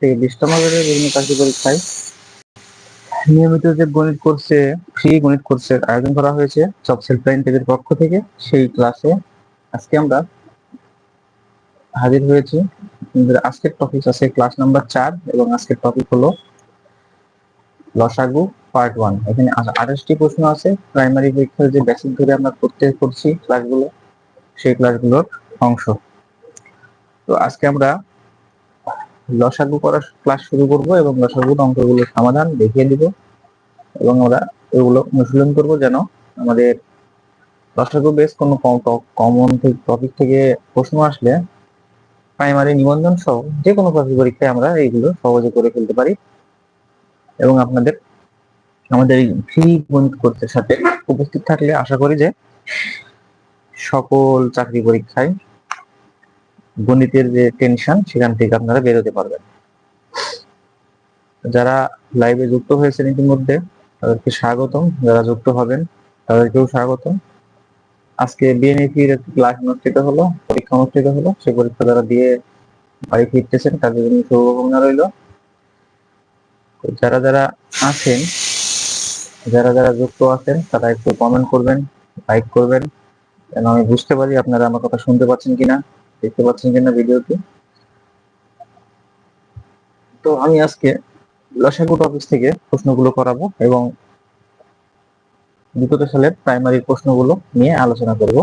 থেকে বিশতম গ্রেডের বিভিন্ন চাকরি পরীক্ষায়। নিয়মিত যে গণিত কোর্সে ফ্রি গণিত কোর্সের আয়োজন করা হয়েছে সব হেল্পলাইন থেকে পক্ষ থেকে, সেই ক্লাসে আজকে আমরা হাজির হয়েছি। আজকের টপিক আছে ক্লাস নাম্বার চার এবং আজকের টপিক হলো লসাগু পার্ট ওয়ান এখানে আঠাশটি প্রশ্ন আছে। প্রাইমারি পরীক্ষার যে বেসিক ধরে আমরা করতে করছি ক্লাসগুলো সেই ক্লাসগুলোর অংশ। তো আজকে আমরা লসাগু করার ক্লাস শুরু করব এবং লসাগুর অঙ্কগুলোর সমাধান দেখিয়ে দিব। এবং আমরা এগুলো অনুশীলন করব যেন আমাদের লসাগু বেস কোনো কমন টপিক থেকে প্রশ্ন আসলে প্রাইমারি নিবন্ধন সহ যে কোনো চাকরি পরীক্ষায় আমরা এইগুলো সহজে করে ফেলতে পারি এবং আপনাদের, আমাদের এই ফ্রি গণিত কোর্সের সাথে উপস্থিত থাকলে আশা করি যে সকল চাকরি পরীক্ষায় গণিতের যে টেনশন সেখান থেকে আপনারা বেরোতে পারবেন। যারা লাইভে যুক্ত হয়েছেন ইতিমধ্যে, তাদেরকে স্বাগতম। যারা যুক্ত হবেন, তাদেরকেও স্বাগতম। আজকে বিএনএপির একটি ক্লাস অনুষ্ঠিত হলো, পরীক্ষা অনুষ্ঠিত হলো। সেই পরীক্ষা যারা দিয়ে বাড়ি ফিরতেছেন, তাদের জন্য শুভকামনা রইল। যারা যারা আছেন, যারা যারা যুক্ত আছেন, তারা একটু কমেন্ট করবেন লাইক করবেন। যেন আমি বুঝতে পারি আপনারা আমার কথা শুনতে পাচ্ছেন কিনা। দেখতে পাচ্ছেন কিনা ভিডিওতে তো আমি আজকে লসাগু অফিস থেকে প্রশ্নগুলো করাবো এবং বিগত সালের প্রাইমারি প্রশ্নগুলো নিয়ে আলোচনা করব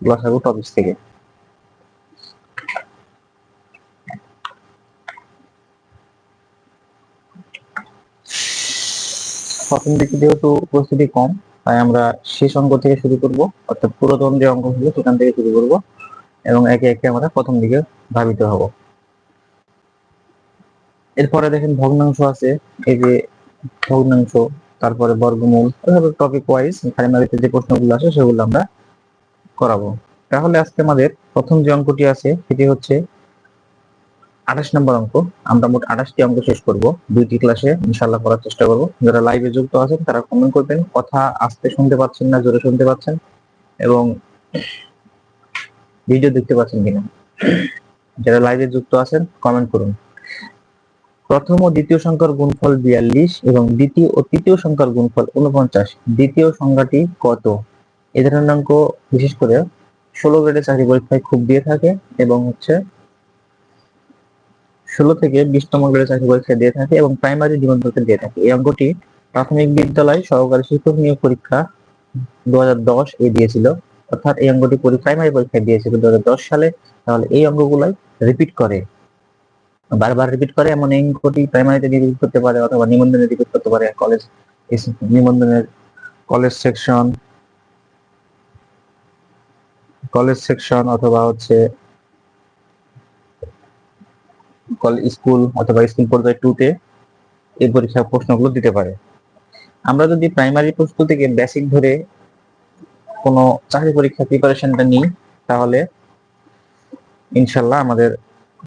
লসাগু টপিক্স থেকে। প্রথম দিকে যেহেতু উপস্থিতি কম, তাই আমরা শেষ অঙ্ক থেকে শুরু করব, অর্থাৎ পুরাতন যে অঙ্ক হলো সেখান থেকে শুরু করব। এবং একে একে আমরা প্রথম দিকে ভাবিত হব। এরপরে দেখেন ভগ্নাংশ আছে। এই যে ভগ্নাংশ, তারপরে বর্গমূল, এভাবে টপিক ওয়াইজ প্রাইমারিতে যে প্রশ্নগুলো আসে সেগুলো আমরা করাবো। তাহলে আজকে আমাদের প্রথম যে অঙ্কটি আছে, সেটি হচ্ছে আঠাশ নম্বর অঙ্ক। আমরা মোট আঠাশটি অঙ্ক শেষ করব। দুইটি ক্লাসে ইনশাল্লাহ করার চেষ্টা করব। যারা লাইভে যুক্ত আছেন, তারা কমেন্ট করবেন। কথা আসতে শুনতে পাচ্ছেন না, জোরে শুনতে পাচ্ছেন। এবং ভিডিও দেখতে পাচ্ছেন কিনা? যারা লাইভে যুক্ত আছেন কমেন্ট করুন। প্রথম ও দ্বিতীয় সংখ্যার গুণফল বিয়াল্লিশ এবং দ্বিতীয় ও তৃতীয় সংখ্যার গুণফল উনপঞ্চাশ দ্বিতীয় সংখ্যাটি কত? এ ধরনের অঙ্ক বিশেষ করে ষোলো গ্রেডের চাকরি পরীক্ষায় খুব দিয়ে থাকে এবং হচ্ছে ষোলো থেকে বিশতম গ্রেডের চাকরি পরীক্ষা দিয়ে থাকে এবং প্রাইমারি জীবনপরীক্ষা দিয়ে থাকে। এই অঙ্কটি প্রাথমিক বিদ্যালয় সহকারী শিক্ষক নিয়োগ পরীক্ষা দু হাজার দশ এ দিয়েছিল। অর্থাৎ এই অঙ্কটি প্রাইমারি পরীক্ষায় দিয়েছিল দু সালে, তাহলে এই অঙ্কগুলাই রিপিট করে। বারবার রিপিট করে, এমন এই অঙ্কটি প্রাইমারিতে রিপিট করতে পারে অথবা নিবন্ধনে রিপিট করতে পারে। কলেজ নিবন্ধনের কলেজ সেকশন কলেজ সেকশন অথবা হচ্ছে স্কুল অথবা স্কুল পর্যায়ে টুতে এই পরীক্ষার প্রশ্নগুলো দিতে পারে। আমরা যদি প্রাইমারি প্রস্তুতি থেকে বেসিক ধরে কোনো চাকরি পরীক্ষা প্রিপারেশনটা নিই, তাহলে ইনশাল্লাহ আমাদের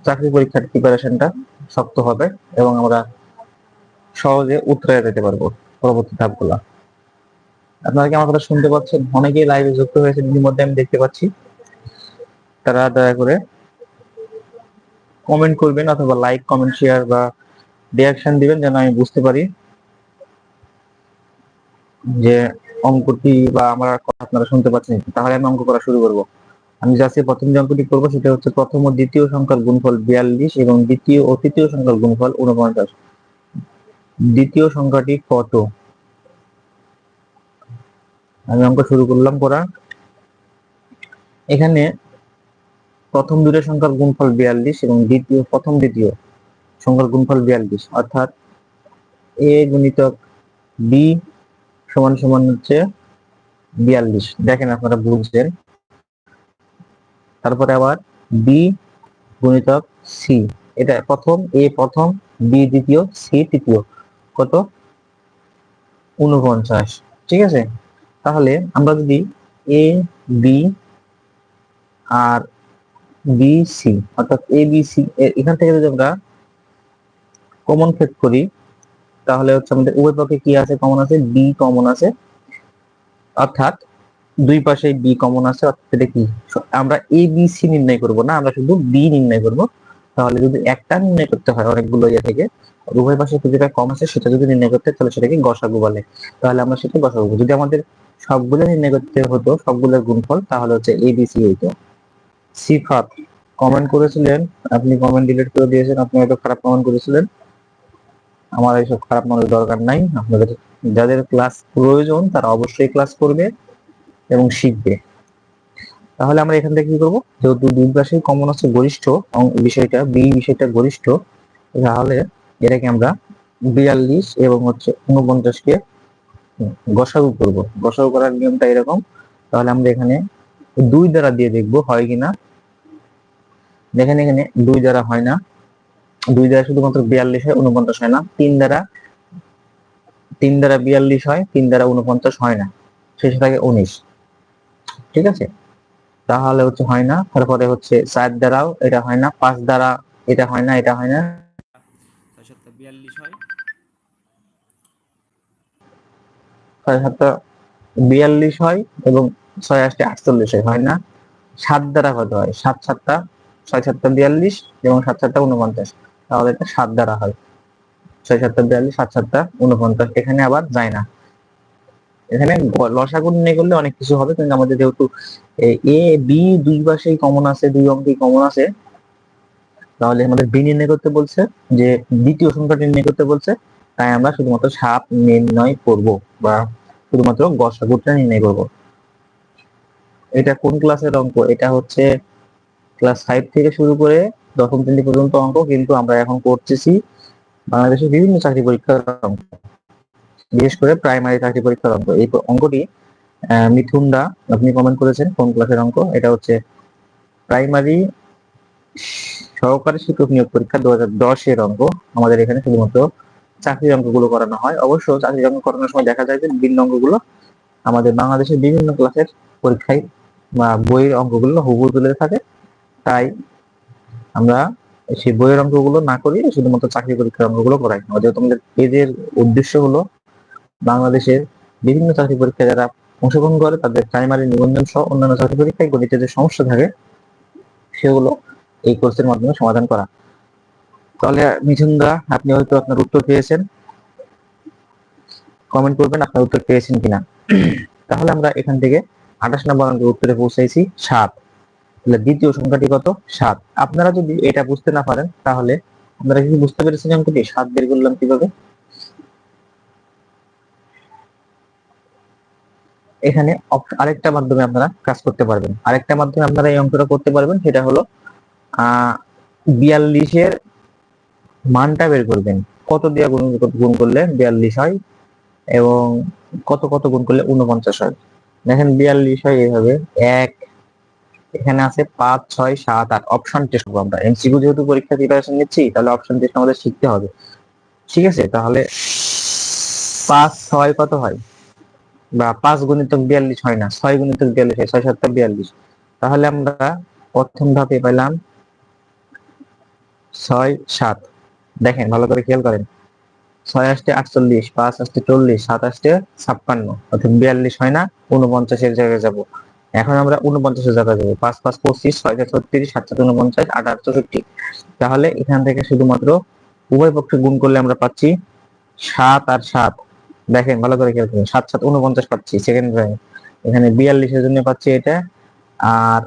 চাকরি পরীক্ষার প্রিপারেশনটা শক্ত হবে এবং আমরা সহজে উত্তরে যেতে পারব পরবর্তী ধাপগুলো। আপনারা কি আমার কথা শুনতে পাচ্ছেন? অনেকেই লাইভে যুক্ত হয়েছে ইতিমধ্যে আমি দেখতে পাচ্ছি। তারা দয়া করে কমেন্ট করবেন অথবা লাইক কমেন্ট শেয়ার বা রিয়াকশন দিবেন যেন আমি বুঝতে পারি যে অঙ্কটি বা আমার কথা আপনারা শুনতে পাচ্ছেন তাহলে আমি অঙ্ক করা শুরু করব। আমি যাচ্ছি প্রথম যে অঙ্কটি করব সেটা হচ্ছে প্রথম ও দ্বিতীয় সংখ্যার গুণফল বিয়াল্লিশ এবং দ্বিতীয় ও তৃতীয় সংখ্যার গুণফল উনপঞ্চাশ দ্বিতীয় সংখ্যাটি কত? আমি অঙ্ক শুরু করলাম, করা। এখানে প্রথম দুটো সংখ্যার গুণফল বিয়াল্লিশ এবং দ্বিতীয়, প্রথম দ্বিতীয় সংখ্যার গুণফল বিয়াল্লিশ। অর্থাৎ এ গুণিতক বি সমান সমান হচ্ছে বিয়াল্লিশ। দেখেন আপনারা বুঝছেন। তারপরে আবার বি গুণিতক সি এটা প্রথম এ প্রথম বি দ্বিতীয় সি তৃতীয়। কত? উনপঞ্চাশ ঠিক আছে? তাহলে আমরা যদি এ বি আর বি সি অর্থাৎ এ বি সি এখান থেকে যদি আমরা কমন ফেক করি তাহলে হচ্ছে আমাদের উভয় পক্ষে কি আছে? কমন আছে বি কমন আছে। অর্থাৎ দুই পাশে বি কমন আছে, অর্থাৎ এটা কি? আমরা এ বি সি নির্ণয় করব না, আমরা শুধু বি নির্ণয় করব। তাহলে যদি একটা নির্ণয় করতে হয় অনেকগুলো ইয়ে থেকে উভয় পাশে যেটা কম আছে, সেটা যদি নির্ণয় করতে তাহলে সেটাকে গসাগু বলে। তাহলে আমরা সেটা গসাগু যদি আমাদের সবগুলো নির্ণয় করতে হতো, সবগুলোর গুণফল, তাহলে হচ্ছে এবিসি হইতো। সিফাত কমেন্ট করেছিলেন, আপনি কমেন্ট ডিলিট করে দিয়েছেন, আপনি হয়তো খারাপ কমেন্ট করেছিলেন। আমার এইসব খারাপ মনের দরকার নাই। আপনাদের, যাদের ক্লাস প্রয়োজন, তারা অবশ্যই ক্লাস করবে এবং শিখবে। তাহলে আমরা এখান থেকে কি করব? যেহেতু দুই পাশেই কমন আছে গরিষ্ঠ বিষয়টা বি বিষয়টা গরিষ্ঠ, তাহলে এটাকে আমরা বিয়াল্লিশ এবং হচ্ছে উনপঞ্চাশকে গসাগু করব। গসাগু করার নিয়মটা এরকম। তাহলে আমরা এখানে দুই দ্বারা দিয়ে দেখব হয় কিনা। দেখেন এখানে দুই দ্বারা হয় না। দুই দ্বারা শুধুমাত্র বিয়াল্লিশ হয় উনপঞ্চাশ হয় না। তিন দ্বারা তিন দ্বারা বিয়াল্লিশ হয় তিন দ্বারা উনপঞ্চাশ হয় না। শেষে থাকে উনিশ। ঠিক আছে? তাহলে হচ্ছে হয় না। তারপরে হচ্ছে চার দ্বারাও এটা হয় না পাঁচ দ্বারা এটা হয় না এটা হয় না। ছয় সাতটা বিয়াল্লিশ হয়। ছয় সাতটা বিয়াল্লিশ হয় এবং ছয় আটটা আটচল্লিশ হয়, হয় না? সাত দ্বারা কত হয়? সাত সাতটা ছয় সাতটা বিয়াল্লিশ এবং সাত সাতটা উনপঞ্চাশ তাহলে এটা সাত দ্বারা হয়। ছয় সাতটা বিয়াল্লিশ, সাত সাতটা উনপঞ্চাশ এখানে আবার যায় না। এখানে লসাগু নিয়ে করলে অনেক কিছু হবে, কিন্তু আমাদের যেহেতু এ বি দুই পাশেই কমন আছে, দুই অঙ্কেই কমন আছে, তাহলে আমাদের বি নির্ণয় করতে বলছে, যে দ্বিতীয় সংখ্যাটি নির্ণয় করতে বলছে, তাই আমরা শুধুমাত্র সাপ নির্ণয় করব, বা শুধুমাত্র গসাগুটা নির্ণয় করব। এটা কোন ক্লাসের অঙ্ক? এটা হচ্ছে ক্লাস ফাইভ থেকে শুরু করে দশম শ্রেণি পর্যন্ত অঙ্ক কিন্তু আমরা এখন করতেছি বাংলাদেশের বিভিন্ন চাকরি পরীক্ষার অঙ্ক। বিশেষ করে প্রাইমারি চাকরি পরীক্ষার অঙ্ক। এই অঙ্কটি আহ, মিথুনদা আপনি কমেন্ট করেছেন কোন ক্লাসের অঙ্ক? এটা হচ্ছে প্রাইমারি সহকারী শিক্ষক নিয়োগ পরীক্ষা দু হাজার দশের অঙ্ক। আমাদের এখানে শুধুমাত্র চাকরির অঙ্কগুলো করানো হয়। অবশ্য চাকরির অঙ্ক করানোর সময় দেখা যায় যে বিভিন্ন অঙ্কগুলো আমাদের বাংলাদেশের বিভিন্ন ক্লাসের পরীক্ষায় বা বইয়ের অঙ্কগুলো হুবহু তুলে থাকে। তাই আমরা সেই বইয়ের অঙ্কগুলো না করি শুধুমাত্র চাকরি পরীক্ষার অঙ্কগুলো করাই। আমাদের তোমাদের পেজের উদ্দেশ্য হলো বাংলাদেশের বিভিন্ন চাকরি পরীক্ষায় যারা অংশগ্রহণ করে, তাদের প্রাইমারি নিবন্ধন সহ অন্যান্য চাকরি পরীক্ষায় গণিতে যে সমস্যা থাকে, সেগুলো এই কোর্সের মাধ্যমে সমাধান করা। তাহলে মিথুনদা আপনি হয়তো আপনার উত্তর পেয়েছেন। কমেন্ট করবেন, আপনার উত্তর পেয়েছেন কিনা। তাহলে আমরা এখান থেকে আঠাশ নম্বর অঙ্কের উত্তরে পৌঁছাইছি সাত। তাহলে দ্বিতীয় সংখ্যাটি কত? সাত। আপনারা যদি এটা বুঝতে না পারেন, তাহলে আপনারা কি বুঝতে পেরেছেন অঙ্কটি? সাত বের করলাম কীভাবে? এখানে আরেকটা মাধ্যমে আপনারা কাজ করতে পারবেন। আরেকটা মাধ্যমে আপনারা এই অঙ্কটা করতে পারবেন, সেটা হলো বিয়াল্লিশের মানটা বের করবেন। কত দিয়ে গুণ গুণ করলে বিয়াল্লিশ হয় এবং কত কত গুণ করলে উনপঞ্চাশ হয়? দেখেন বিয়াল্লিশ হয় এইভাবে। এক এখানে আছে পাঁচ, ছয়, সাত, আট। অপশন টেস্ট করব আমরা। এমসিকিউ যেহেতু পরীক্ষা প্রিপারেশন নিচ্ছি, তাহলে অপশন টেস্ট আমাদের শিখতে হবে। ঠিক আছে? তাহলে পাঁচ, ছয় কত হয়? বা পাঁচ গুণিতক বিয়াল্লিশ হয় না। ছয় গুণিতক বিয়াল্লিশ হয়, ছয় সাতটা বিয়াল্লিশ। তাহলে আমরা প্রথম ধাপে পেলাম ছয়, সাত। দেখেন, ভালো করে খেয়াল করেন। ছয় আসতে আটচল্লিশ, পাঁচ আসতে চল্লিশ, সাত আসতে ছাপ্পান্ন। অর্থাৎ বিয়াল্লিশ হয় না উনপঞ্চাশের জায়গায় যাব। এখন আমরা উনপঞ্চাশের জায়গায় যাব। পাঁচ পাঁচ, পঁচিশ, ছয় ছত্রিশ, সাত সাত উনপঞ্চাশ আট আট, চৌষট্টি। তাহলে এখান থেকে শুধুমাত্র উভয় পক্ষে গুণ করলে আমরা পাচ্ছি সাত আর সাত। দেখেন, ভালো করে খেয়াল করুন। সাত সাত উনপঞ্চাশ পাচ্ছি সেকেন্ড এখানে বিয়াল্লিশের জন্য পাচ্ছি এটা, আর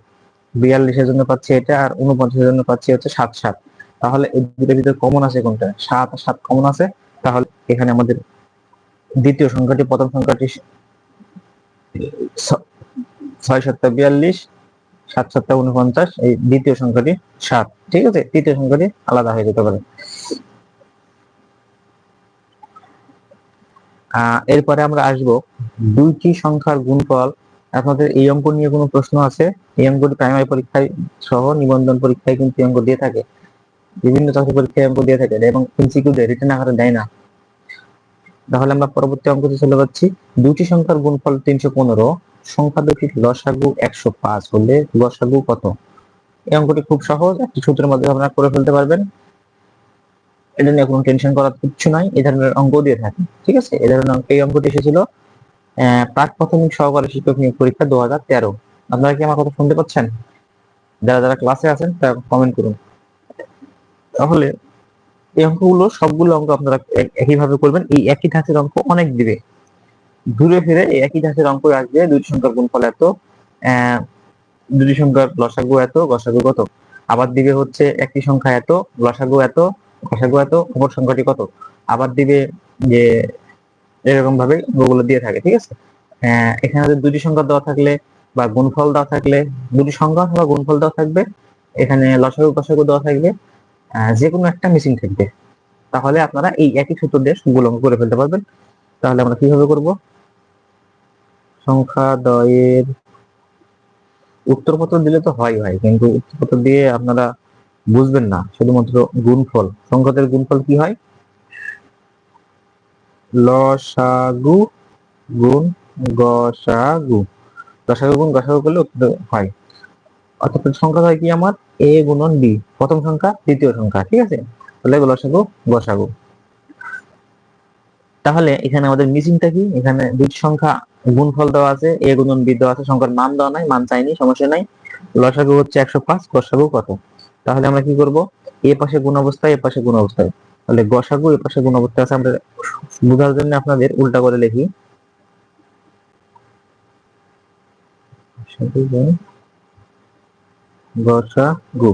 বিয়াল্লিশের জন্য পাচ্ছি এটা, আর উনপঞ্চাশের জন্য পাচ্ছি হচ্ছে সাত সাত। তাহলে এই দুটোর ভিতরে কমন আছে কোনটা? সাত আর সাত কমন আছে। তাহলে এখানে আমাদের দ্বিতীয় সংখ্যাটি, প্রথম সংখ্যাটি ছয় সাতটা বিয়াল্লিশ, সাত সাতটা উনপঞ্চাশ, এই দ্বিতীয় সংখ্যাটি সাত, ঠিক আছে? তৃতীয় সংখ্যাটি আলাদা হয়ে যেতে পারে। এরপরে আমরা আসব দুইটি সংখ্যার গুণফল। আপনাদের এই অঙ্ক নিয়ে কোনো প্রশ্ন আছে? এই অঙ্কটি প্রাইমারি পরীক্ষায় সহ নিবন্ধন পরীক্ষায় কিন্তু এই অঙ্ক দিয়ে থাকে। বিভিন্ন চাকরি পরীক্ষায় অঙ্ক দিয়ে থাকে এবং এমসিকিউ রিটার্ন আকারে দেয় না। তাহলে আমরা পরবর্তী অঙ্কতে চলে যাচ্ছি। দুটি সংখ্যার গুণফল তিনশো পনেরো সংখ্যা দুটির লসাগু একশো পাঁচ হলে লসাগু কত? এই অঙ্কটি খুব সহজ, একটি সূত্রের মাধ্যমে আপনারা করে ফেলতে পারবেন। এটা নিয়ে কোনো টেনশন করার কিচ্ছু নাই এই ধরনের অঙ্ক দিয়ে থাকে, ঠিক আছে? এই ধরনের অঙ্ক- এই অঙ্কটি এসেছিল প্রাক প্রাথমিক সহকারী শিক্ষক নিয়োগ পরীক্ষা দু হাজার তেরো। আপনারা কি আমার কথা শুনতে পাচ্ছেন? যারা যারা ক্লাসে আছেন, তারা কমেন্ট করুন। তাহলে এই অঙ্কগুলো, সবগুলো অঙ্ক আপনারা এক- একইভাবে করবেন, এই একই ধাঁচের অঙ্ক অনেক দিবে। দূরে ফিরে একই ধাঁচের অঙ্ক আসবে দুই সংখ্যার গুণফল এত দুটি সংখ্যার লসাগু এত, গসাগু কত? আবার দিবে হচ্ছে একটি সংখ্যা এত, লসাগু এত, গসাগু এত অপর সংখ্যাটি কত? আবার দিবে যে এরকম ভাবে ওগুলো দিয়ে থাকে, ঠিক আছে? এখানে দুটি সংখ্যা দেওয়া থাকলে বা গুণফল দেওয়া থাকলে, দুটি সংখ্যা অথবা গুণফল দেওয়া থাকবে, এখানে লসাগু, গসাগু দেওয়া থাকবে যে কোনো একটা মিসিং থাকবে। তাহলে আপনারা এই একই সূত্র দিয়ে অঙ্ক করে ফেলতে পারবেন। তাহলে আমরা কীভাবে করব? সংখ্যা দয়ের উত্তরপত্র দিলে তো হয় হয় কিন্তু উত্তরপত্র দিয়ে আপনারা বুঝবেন না, শুধুমাত্র গুণফল। সংখ্যাদের গুণফল কি হয়? লসাগু গুণ গসাগু লসাগু গুণ গসাগু করলে উত্তর হয়। অর্থাৎ সংখ্যা হয় কি আমার? এ গুণন বি। প্রথম সংখ্যা, দ্বিতীয় সংখ্যা, ঠিক আছে? তাহলে লসাগু গসাগু তাহলে এখানে আমাদের মিসিংটা কি? এখানে দুটি সংখ্যা গুণফল দেওয়া আছে এ গুণন বি দেওয়া আছে, সংখ্যার মান দেওয়া নাই, মান চাইনি, সমস্যা নাই। লসাগু হচ্ছে একশো পাঁচ, গসাগু কত? তাহলে আমরা কি করব? এ পাশে গুণ অবস্থায় এ পাশে গুণ অবস্থায় তাহলে গসাগু, এ পাশে গুণ অবস্থায় আছে, আমরা বোঝার জন্য আপনাদের উল্টা করে লিখি। গসাগু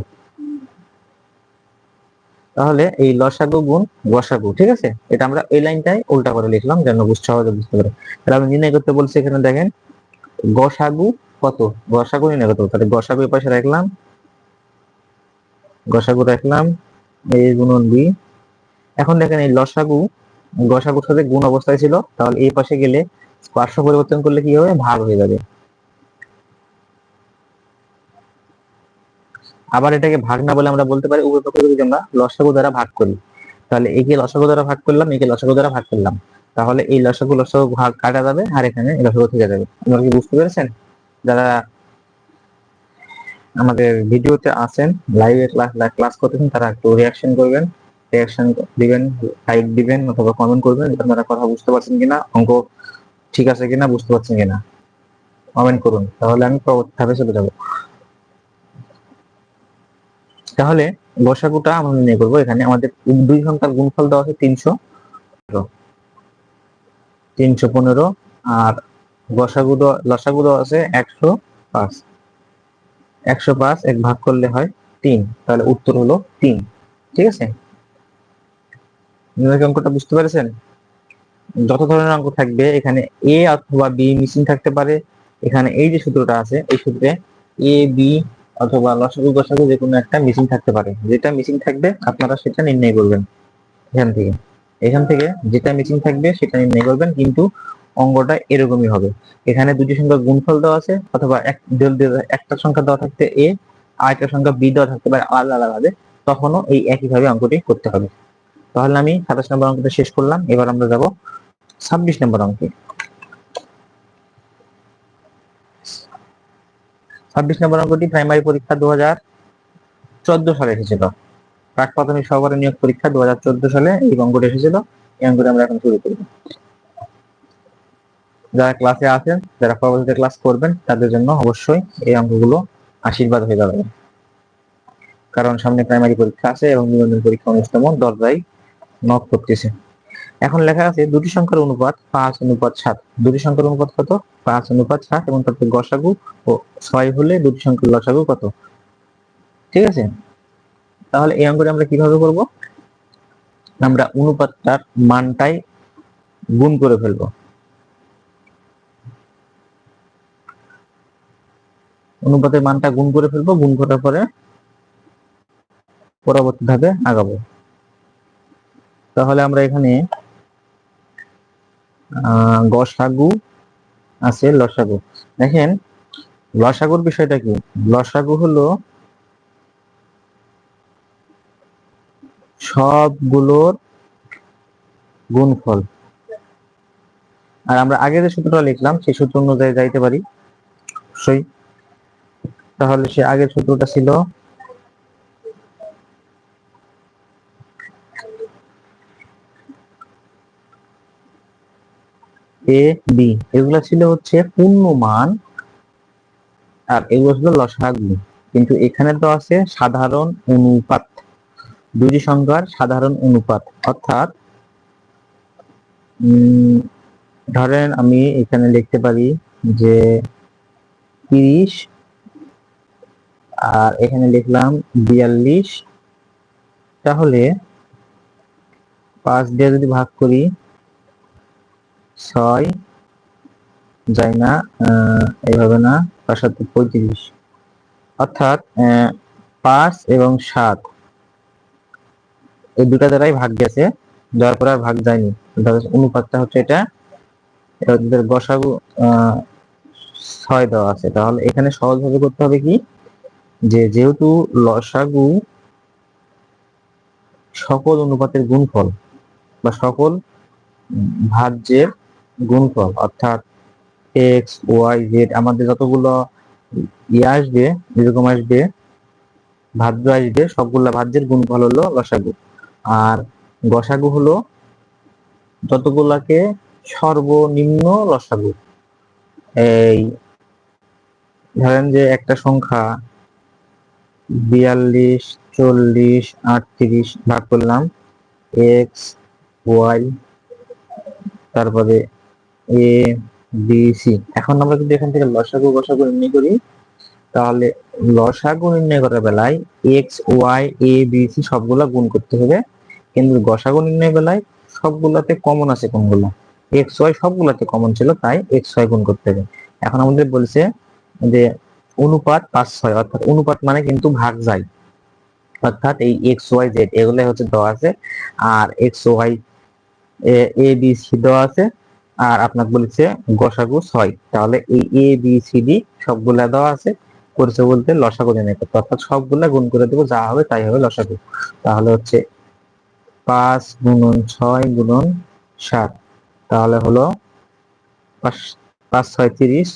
তাহলে এই লসাগু গুণ গসাগু, ঠিক আছে? এটা আমরা এই লাইনটাই উল্টা করে লিখলাম যেন বুঝতে সহজে বুঝতে পারে। তাহলে আমি নির্ণয় করতে বলছি এখানে দেখেন, গসাগু কত? গসাগু নির্ণয় করতে তাহলে গসাগু পাশে রাখলাম, গসাগু রাখলাম, এ গুণন বি। এখন দেখেন এই লসাগু, গসাগুর সাথে গুণ অবস্থায় ছিল, তাহলে এই পাশে গেলে পার্শ্ব পরিবর্তন করলে কি হবে? ভাগ হয়ে যাবে। আবার এটাকে ভাগ না বলে আমরা বলতে পারি, উভয় যদি আমরা লসাগু দ্বারা ভাগ করি, তাহলে একে লসাগু দ্বারা ভাগ করলাম, একে লসাগু দ্বারা ভাগ করলাম। তাহলে এই লসাগু লসাগু ভাগ কাটা যাবে আর এখানে লসাগু থেকে যাবে। আপনারা কি বুঝতে পেরেছেন? যারা আমাদের ভিডিওতে আছেন লাইভে ক্লাস ক্লাস করতেছেন, তারা একটু রিয়াকশন করবেন রিয়াকশন দিবেন লাইক দিবেন, অথবা কমেন্ট করবেন আপনারা কথা বুঝতে পারছেন কিনা, অঙ্ক ঠিক আছে কিনা, বুঝতে পারছেন কিনা। কমেন্ট করুন, তাহলে আমি পরবর্তী ধাপে চলে যাব। তাহলে গসাগুটা আমরা নির্ণয় করব। এখানে আমাদের দুই সংখ্যার গুণফল দেওয়া আছে তিনশো তিনশো পনেরো আর গসাগু লসাগু দেওয়া আছে একশো পাঁচ। একশো পাঁচ এক ভাগ করলে হয় তিন। তাহলে উত্তর হলো তিন। ঠিক আছে? অঙ্কটা বুঝতে পেরেছেন? যত ধরনের অঙ্ক থাকবে, এখানে এ অথবা বি মিসিং থাকতে পারে। এখানে এই যে সূত্রটা আছে, এই সূত্রে এ বি অথবা লসাগু গসাগু যে কোনো একটা মিসিং থাকতে পারে। যেটা মিসিং থাকবে, আপনারা সেটা নির্ণয় করবেন এখান থেকে। এখান থেকে যেটা মিসিং থাকবে, সেটা নির্ণয় করবেন, কিন্তু অঙ্কটা এরকমই হবে। এখানে দুটি সংখ্যা গুণফল দেওয়া আছে, অথবা এক একটা সংখ্যা দেওয়া থাকতে এ, আর একটা সংখ্যা বি দেওয়া থাকতে পারে আলাদা আলাদা। তখনও এই একইভাবে অঙ্কটি করতে হবে। তাহলে আমি সাতাশ নম্বর অঙ্কটা শেষ করলাম। এবার আমরা যাব ছাব্বিশ নম্বর অঙ্কে। ছাব্বিশ নম্বর অঙ্কটি প্রাইমারি পরীক্ষা দু হাজার চোদ্দ সালে এসেছিল। প্রাক প্রাথমিক সহকারী নিয়োগ পরীক্ষা দু হাজার চোদ্দ সালে এই অঙ্কটি এসেছিল। এই অঙ্কটি আমরা এখন শুরু করব। যারা ক্লাসে আছেন, যারা পরবর্তীতে ক্লাস করবেন, তাদের জন্য অবশ্যই এই অঙ্কগুলো আশীর্বাদ হয়ে যাবে। কারণ সামনে প্রাইমারি পরীক্ষা আছে এবং নিবন্ধন পরীক্ষা অনুষ্ঠান দরজায় নক করতেছে। এখন লেখা আছে দুটি সংখ্যার অনুপাত পাঁচ অনুপাত সাত। দুটি সংখ্যার অনুপাত কত? পাঁচ অনুপাত সাত এবং তারপরে গসাগু ও ছয় হলে দুটি সংখ্যার লসাগু কত? ঠিক আছে? তাহলে এই অঙ্কটা আমরা কীভাবে করব? আমরা অনুপাতটার মানটাই গুণ করে ফেলব। অনুপাতের মানটা গুণ করে ফেলব, গুণ করার পরে পরবর্তী ধাপে আগাবো। তাহলে আমরা এখানে গসাগু আছে, লসাগু। দেখেন, লসাগুর বিষয়টা কি? লসাগু হলো সবগুলোর গুণফল। আর আমরা আগে যে সূত্রটা লিখলাম, সেই সূত্র অনুযায়ী যাইতে পারি। অবশ্যই তাহলে সে আগের সূত্রটা ছিল এ বি এগুলা ছিল হচ্ছে পূর্ণমান আর এগুলো ছিল লসাগু। কিন্তু এখানে তো আছে সাধারণ অনুপাত। দুইটি সংখ্যার সাধারণ অনুপাত। অর্থাৎ ধরেন আমি এখানে লিখতে পারি যে তিরিশ আর এখানে লিখলাম বিয়াল্লিশ। তাহলে পাঁচ দিয়ে যদি ভাগ করি ছয় যায় না এইভাবে না তার সাথে পঁয়ত্রিশ। অর্থাৎ পাঁচ এবং সাত। এই দুটা দ্বারাই ভাগ গেছে যাওয়ার পর আর ভাগ যায়নি। অনুপাতটা হচ্ছে এটা এদের গসাগু ছয় দেওয়া আছে। তাহলে এখানে সহজভাবে করতে হবে কি? যে যেহেতু লসাগু সকল অনুপাতের গুণফল বা সকল ভাজ্যের গুণফল, অর্থাৎ এক্স, ওয়াই, জেড, আমাদের যতগুলো ইয়ে আসবে, যেরকম আসবে, ভাজ্য আসবে, সবগুলা ভাজ্যের গুণফল হলো লসাগু আর গসাগু হলো যতগুলাকে সর্বনিম্ন লসাগু। এই ধরেন যে একটা সংখ্যা বিয়াল্লিশ, চল্লিশ, আটত্রিশ ভাগ করলাম, এক্স, ওয়াই, তারপরে এ বি সি এখন আমরা যদি এখান থেকে লসাগু, গসাগু নির্ণয় করি, তাহলে লসাগু নির্ণয় করার বেলায় X Y A B C সবগুলা গুণ করতে হবে। কিন্তু গসাগু নির্ণয় বেলায় সবগুলাতে কমন আছে কোনগুলো? এক্স ওয়াই সবগুলাতে কমন ছিল, তাই এক্স ওয়াই গুণ করতে হবে। এখন আমাদের বলছে যে অনুপাত পাঁচ ছয়, অর্থাৎ অনুপাত মানে কিন্তু ভাগ যায়। অর্থাৎ এই এক্স ওয়াই জেড এগুলো হচ্ছে দেওয়া আছে। আর X Y A B C দেওয়া আছে। আর আপনাকে বলেছে গসাগু ছয়। তাহলে এই এ বি সি ডি সবগুলা দেওয়া আছে। করেছে বলতে লসাগু নির্ণয় করতে অর্থাৎ সবগুলা গুণ করে দেবো, যা হবে তাই হবে লসাগু। তাহলে হচ্ছে পাঁচ গুণন ছয় গুণন সাত। তাহলে হলো পাঁচ ছয়, তিরিশ,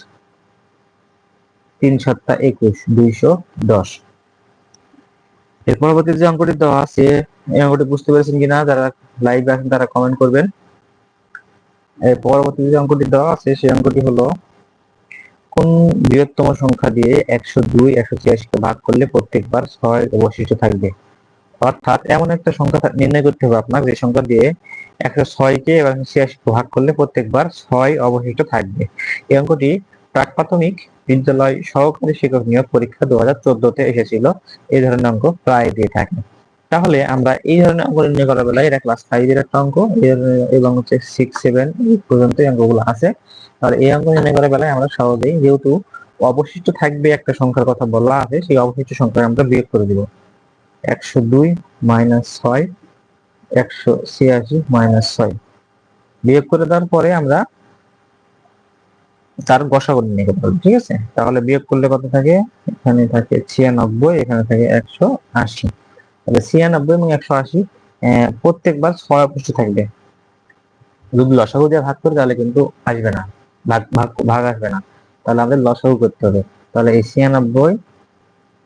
তিন সাতটা একুশ, দুইশো দশ। এর পরবর্তী যে অঙ্কটি দেওয়া আছে, এই অঙ্কটি বুঝতে পেরেছেন কিনা, যারা লাইভ আছেন তারা কমেন্ট করবেন। পরবর্তী যে অঙ্কটি দেওয়া আছে, সেই অঙ্কটি হলো কোন বৃহত্তম সংখ্যা দিয়ে একশো দুই, একশো ছিয়াশিকে ভাগ করলে প্রত্যেকবার ছয় অবশিষ্ট থাকবে। অর্থাৎ এমন একটা সংখ্যা নির্ণয় করতে হবে আপনার যে সংখ্যা দিয়ে একশো ছয়কে এবং ছিয়াশিকে ভাগ করলে প্রত্যেকবার ছয় অবশিষ্ট থাকবে। এই অঙ্কটি প্রাক প্রাথমিক বিদ্যালয় সহকারী শিক্ষক নিয়োগ পরীক্ষা দু হাজার চোদ্দতে এসেছিল। এই ধরনের অঙ্ক প্রায় দিয়ে থাকে। তাহলে আমরা এই ধরনের অঙ্ক নির্ণয় করার বেলায় এটা ক্লাস ফাইভের একটা অঙ্ক এবং হচ্ছে সিক্স সেভেন পর্যন্ত এই অঙ্কগুলো আছে। আর এই অঙ্ক নির্ণয় করার বেলায় আমরা সহজেই যেহেতু অবশিষ্ট থাকবে একটা সংখ্যার কথা বলা আছে, সেই অবশিষ্ট সংখ্যা আমরা বিয়োগ করে দিব। একশো দুই মাইনাস ছয়, একশো ছিয়াশি মাইনাস ছয়। বিয়োগ করে দেওয়ার পরে আমরা তার গসাগু নির্ণয় করতে ঠিক আছে? তাহলে বিয়োগ করলে কত থাকে? এখানে থাকে ছিয়ানব্বই, এখানে থাকে একশো আশি। তাহলে ছিয়ানব্বই এবং একশো আশি প্রত্যেকবার ছয় অবশিষ্ট থাকবে। যদি লসাগু দিয়ে ভাগ করি, তাহলে কিন্তু আসবে না। ভাগ ভাগ ভাগ আসবে না। তাহলে আমাদের লসাগু করতে হবে। তাহলে এই ছিয়ানব্বই,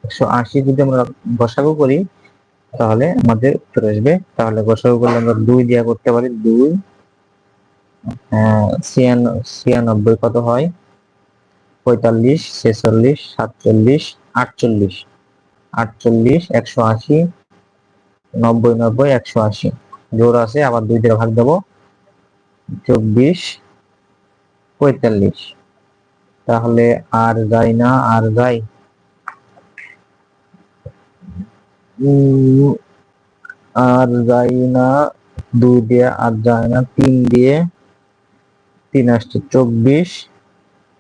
একশো আশি যদি আমরা গসাগু করি, তাহলে আমাদের উত্তর আসবে। তাহলে গসাগু করলে আমরা দুই দিয়ে করতে পারি দুই। ছিয়ানব্বই কত হয়? পঁয়তাল্লিশ, ছেচল্লিশ, সাতচল্লিশ, আটচল্লিশ। আটচল্লিশ, একশো আশি নব্বই নব্বই, একশো আশি। জোর আছে, আবার দুই দিয়ে ভাগ দেবো। চব্বিশ, পঁয়তাল্লিশ। তাহলে আর যাই না, আর যাই। আর যাই না, দুই দিয়ে, আর যায় না, তিন দিয়ে তিন আসছে চব্বিশ।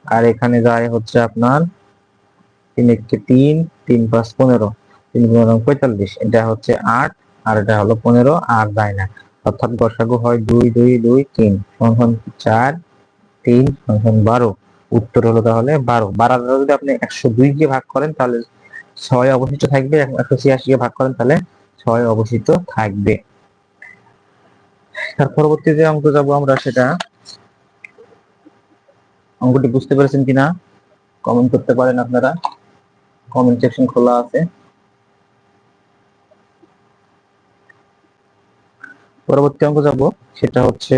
আর এখানে যায় হচ্ছে আপনার তিন একটি তিন তিন পাঁচ পনেরো। তিন পনেরো, পঁয়তাল্লিশ। এটা হচ্ছে আট। আর এটা হলো পনেরো আর যায় না। অর্থাৎ গসাগু হয় দুই দুই দুই, তিন সমান চার, তিন সমান বারো। উত্তর হলো তাহলে বারো। বারো যদি আপনি একশো দুই কে ভাগ করেন, তাহলে ছয় অবশিষ্ট থাকবে। একশো ছিয়াশি কে ভাগ করেন, তাহলে ছয় অবশিষ্ট থাকবে। তার পরবর্তী যে অঙ্ক যাব আমরা, সেটা অঙ্কটি বুঝতে পেরেছেন কিনা? কমেন্ট করতে পারেন আপনারা। কমেন্ট সেকশন খোলা আছে। পরবর্তী অঙ্ক যাব, সেটা হচ্ছে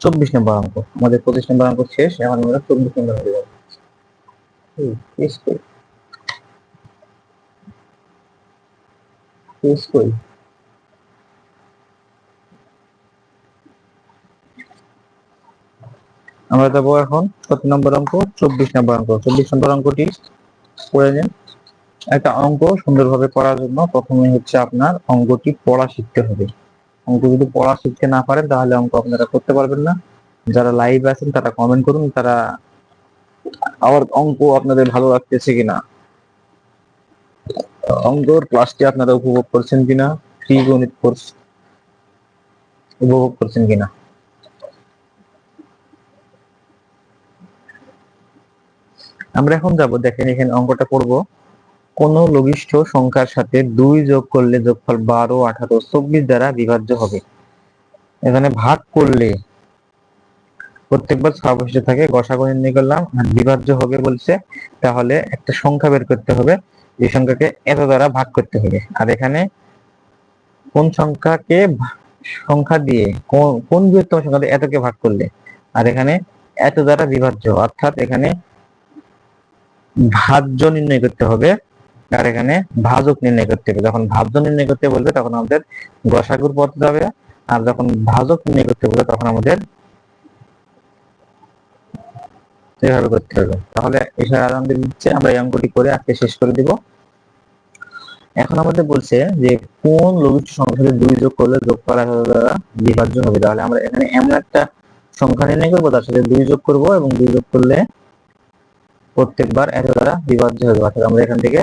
চব্বিশ নম্বর অঙ্ক। আমাদের পঁচিশ নম্বর অঙ্ক শেষ, এখন আমরা চব্বিশ নম্বর অঙ্কে আমরা যাব এখন কত নম্বর অঙ্ক, চব্বিশ নম্বর অঙ্ক। চব্বিশ নম্বর অঙ্কটি পড়ে নিন। একটা অঙ্ক সুন্দরভাবে পড়ার জন্য প্রথমে হচ্ছে আপনার অঙ্কটি পড়া শিখতে হবে। অঙ্ক যদি পড়া শিখতে না পারেন, তাহলে অঙ্ক আপনারা করতে পারবেন না। যারা লাইভ আছেন, তারা কমেন্ট করুন, তারা আমার অঙ্ক আপনাদের ভালো লাগতেছে কিনা। অঙ্কর ক্লাসটি আপনারা উপভোগ করছেন কিনা, ত্রিগণিত কোর্স উপভোগ করছেন কিনা। আমরা এখন যাব, দেখেন এখানে অঙ্কটা করব। কোন লঘিষ্ঠ সংখ্যার সাথে দুই যোগ করলে যোগফল বারো, আঠারো, চব্বিশ দ্বারা বিভাজ্য হবে। এখানে ভাগ করলে প্রত্যেকবার বসে থাকে, গসাগু নির্ণয় করলাম, আর বিভাজ্য হবে বলছে, তাহলে একটা সংখ্যা বের করতে হবে, এই সংখ্যাকে এত দ্বারা ভাগ করতে হবে। আর এখানে কোন সংখ্যাকে সংখ্যা দিয়ে, কোন- কোন বৃহত্তম সংখ্যা দিয়ে এতকে ভাগ করলে? আর এখানে এত দ্বারা বিভাজ্য, অর্থাৎ এখানে ভাজ্য নির্ণয় করতে হবে আর এখানে ভাজক নির্ণয় করতে হবে। যখন ভাজ্য নির্ণয় করতে বলবে, তখন আমাদের গসাগুর পদ্ধতি হবে। আর যখন ভাজক নির্ণয় করতে বলবে, তখন আমাদের এভাবে করতে হবে। তাহলে এসব আমাদের দিচ্ছে। আমরা এই অঙ্কটি করে আজকে শেষ করে দিব। এখন আমাদের বলছে যে, কোন লঘিষ্ঠ সংখ্যার সাথে দুই যোগ করলে যোগ করা দ্বারা বিভাজ্য হবে? তাহলে আমরা এখানে এমন একটা সংখ্যা নির্ণয় করব, তার সাথে দুই যোগ করব এবং দুই যোগ করলে প্রত্যেকবার এত দ্বারা বিভাজ্য হবে অর্থাৎ আমরা এখান থেকে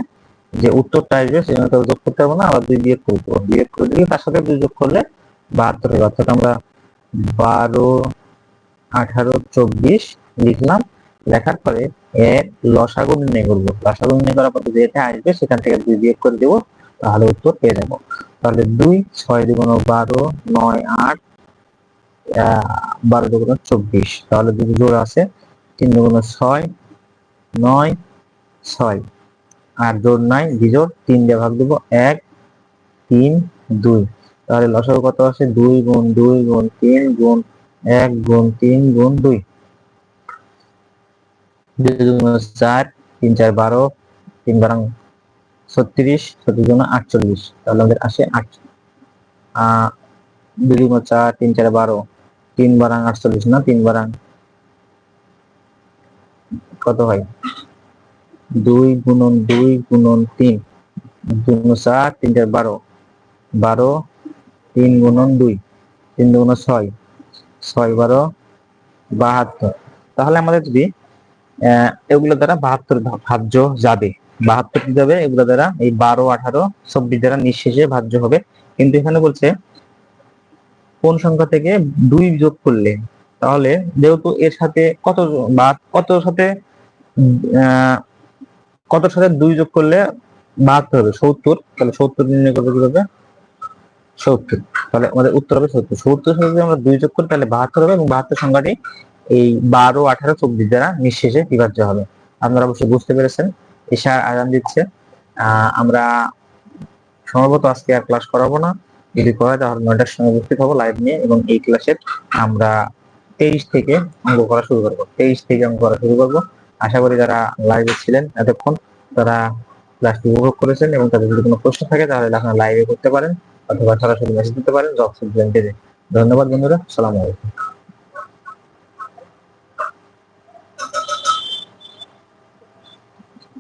যে উত্তরটা আসবে সেখানে তো যোগ করতে পারব না আবার দুই বিয়োগ করব বিয়োগ করে দিলে তার সাথে দুই যোগ করলে বাহাত্তর হবে। অর্থাৎ আমরা বারো, আঠারো, চব্বিশ লিখলাম। লেখার পরে এর লসাগু নির্ণয় করব। লসাগু নির্ণয় করার পর যেটা আসবে, সেখান থেকে দুই বিয়োগ করে দেবো, তাহলে উত্তর পেয়ে যাব। তাহলে দুই, ছয় দুগুণ বারো, নয়, আট বারো দুগুণ চব্বিশ। তাহলে দুটো জোড় আছে। তিন দুগুণ ছয়, নয়, ছয়। আর জোর নাই বিজোড়, তিন দিয়ে ভাগ দেবো, এক, তিন, দুই। তাহলে লসাগু কত আছে দুই গুণ দুই গুণ, তিন গুণ, এক গুণ, তিন গুণ, দুই। চার, তিন চার বারো, তিন বারাং ছত্রিশ ছত্রিশ গুণ আটচল্লিশ। তাহলে আমাদের আসে আট। দুই দুগুণ চার, তিন চার বারো, তিন বারাং আটচল্লিশ না, তিন বারাং কত হয়? দুই গুণন দুই গুণন তিন। দুই গুণ চার তিন চার বারো। বারো তিন গুণন দুই। তিন দুগুণ ছয়। ছয় বারো বাহাত্তর। তাহলে আমাদের যদি এগুলো দ্বারা বাহাত্তর ভাজ্য যাবে। বাহাত্তর যাবে এগুলো দ্বারা এই বারো আঠারো চব্বিশ দ্বারা নিঃশেষে ভাজ্য হবে। কিন্তু এখানে বলছে কোন সংখ্যা থেকে দুই যোগ করলে তাহলে যেহেতু এর সাথে কত বা কত সাথে আহ, কতর সাথে দুই যোগ করলে বাহাত্তর হবে? সত্তর। তাহলে সত্তর নির্ণয় করবে কীভাবে সত্তর। তাহলে আমাদের উত্তর হবে সত্তর। সত্তর সাথে যদি আমরা দুই যোগ করি, তাহলে বাহাত্তর হবে এবং বাহাত্তর সংখ্যাটি এই বারো, আঠারো, চব্বিশ দ্বারা নিঃশেষে বিভাজ্য হবে। আপনারা অবশ্যই বুঝতে পেরেছেন। ঈশা আজান দিচ্ছে। আমরা সম্ভবত আজকে আর ক্লাস করাবো না। যদি করা তাহলে নয়টার সময় উপস্থিত হব লাইভ নিয়ে এবং এই ক্লাসের আমরা তেইশ থেকে অঙ্ক করা শুরু করব। তেইশ থেকে অঙ্ক করা শুরু করব। আশা করি যারা লাইভে ছিলেন এতক্ষণ, তারা ক্লাসটি উপভোগ করেছেন এবং তাদের যদি কোনো প্রশ্ন থাকে, তাহলে এখন লাইভে করতে পারেন অথবা সরাসরি মেসেজ দিতে পারেন জব ধন্যবাদ বন্ধুরা, সালাম আলাইকুম।